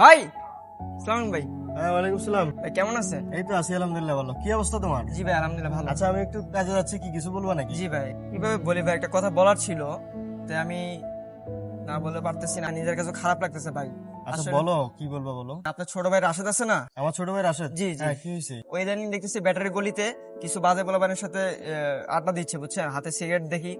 ভাই সালাম ভাই। হ্যাঁ ওয়ালাইকুম সালাম। ভাই কেমন আছেন? এই তো আছি আলহামদুলিল্লাহ ভালো। কি অবস্থা তোমার? জি ভাই আলহামদুলিল্লাহ ভালো। আচ্ছা আমি একটু কাজে যাচ্ছি কি কিছু বলব নাকি? জি ভাই কীভাবে বলি ভাই একটা কথা বলার ছিল আমি না বলতে পারতেছি না নিজের কাছে খারাপ লাগতেছে ভাই। আচ্ছা বলো কি বলব বলো? আপনার ছোট ভাই রাশেদ আছে না? আমার ছোট ভাই রাশেদ? জি, জি। হ্যাঁ কি হয়েছে? ওই ইদানিং দেখতেছি ব্যাটারি গলিতে কিছু বাজে পোলাবানের সাথে আড্ডা দিচ্ছে বুঝছেন? হাতে সিগারেট দেখি।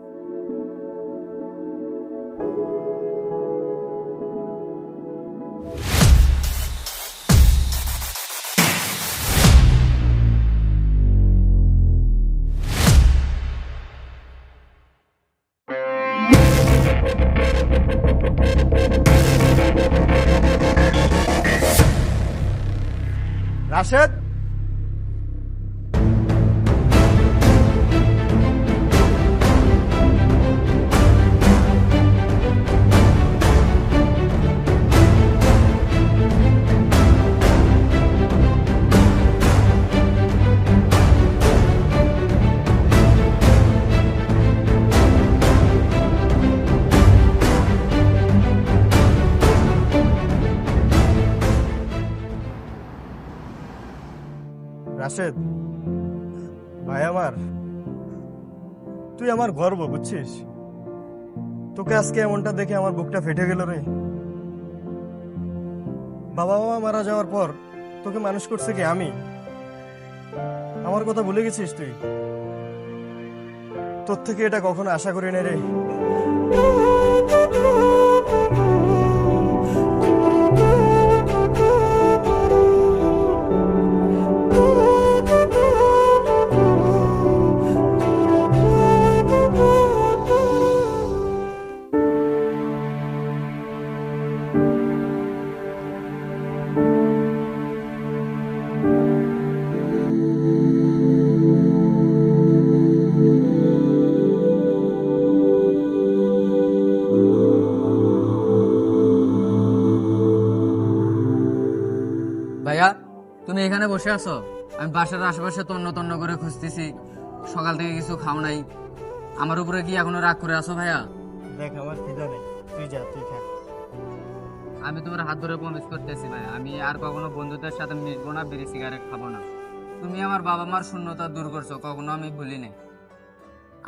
রাশেদ রাশেদ, ভাই আমার, তুই আমার গর্ব, বুঝছিস? তোকে আজকে এমনটা দেখে আমার বুকটা ফেটে গেল রে। বাবা মা মারা যাওয়ার পর তোকে মানুষ করছে কি? আমি? আমার কথা ভুলে গেছিস তুই? তোর থেকে এটা কখনো আশা করি না রে। ভাইয়া তুমি এখানে বসে আছো? আমি বাসার আশেপাশে তন্ন তন্ন করে খুঁজতেছি। সকাল থেকে কিছু খাও নাই। আমার উপরে কি এখনও রাগ করে আছো ভাইয়া? দেখ আমার খিদা নেই। তুই যা তুই থাক আমি তোমার হাত ধরে প্রমিস করতেছি ভাই আমি আর কখনো বন্ধুদের সাথে মিশবো না বিড়ি সিগারেট খাব না। তুমি আমার বাবা মার শূন্যতা দূর করছ কখনো আমি ভুলি নাই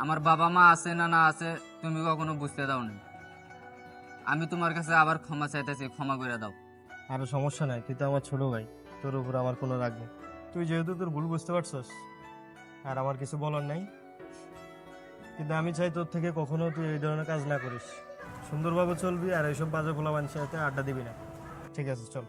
আমার বাবা মা আছে না না আছে তুমি কখনো বুঝতে দাও না আমি তোমার কাছে আবার ক্ষমা চাইতেছি ক্ষমা করে দাও। আর সমস্যা নাই, তুই তো আমার ছোট ভাই, তোর উপর আমার কোনো রাগ নেই। তুই যেহেতু তোর ভুল বুঝতে পারছস, আর আমার কিছু বলার নাই, কিন্তু আমি চাই তোর থেকে কখনো তুই এই ধরনের কাজ না করিস। সুন্দরভাবে চলবি আর এইসব বাজে মানুষের সাথে আড্ডা দিবি না। ঠিক আছে, চল।